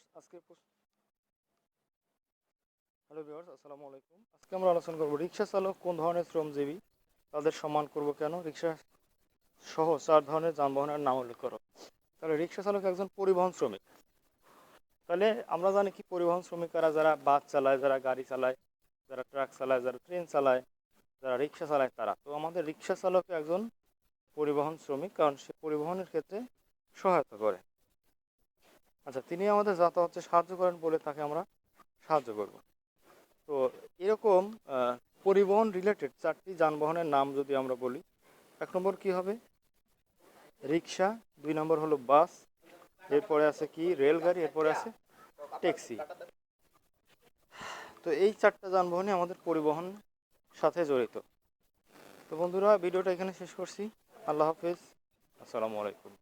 Viewers আজকে hello viewers আসসালামু আলাইকুম। আজকে আমরা আলোচনা করব রিক্সা চালক কোন ধরনের শ্রমজীবী, তাদের সম্মান করব কেন রিক্সা সহ চার ধরনের যানবাহনের নাম উল্লেখ করো। তাহলে রিক্সা চালক একজন পরিবহন শ্রমিক। তাহলে আমরা জানি কি পরিবহন শ্রমিকরা যারা বাস চালায়, যারা গাড়ি চালায়, যারা ট্রাক চালায়, যারা ট্রেন চালায়, যারা রিক্সা চালায় তারা। তো আমাদের রিক্সা চালক একজন পরিবহন শ্রমিক, কারণ সে পরিবহনের ক্ষেত্রে সহায়তা করে। আচ্ছা তিনি আমাদের যাতায়াতে সাহায্য করেন বলে তাকে আমরা সাহায্য করব। তো এরকম পরিবহন রিলেটেড চারটি যানবাহনের নাম যদি আমরা বলি, এক নম্বর কি হবে? রিক্সা, দুই নম্বর হলো বাস, এরপরে আছে কি? রেলগাড়ি, এরপরে আছে ট্যাক্সি। তো এই চারটা যানবাহনই আমাদের পরিবহন সাথে জড়িত। তো বন্ধুরা, ভিডিওটা এখানে শেষ করছি। আল্লাহ হাফেজ। আসসালামু আলাইকুম।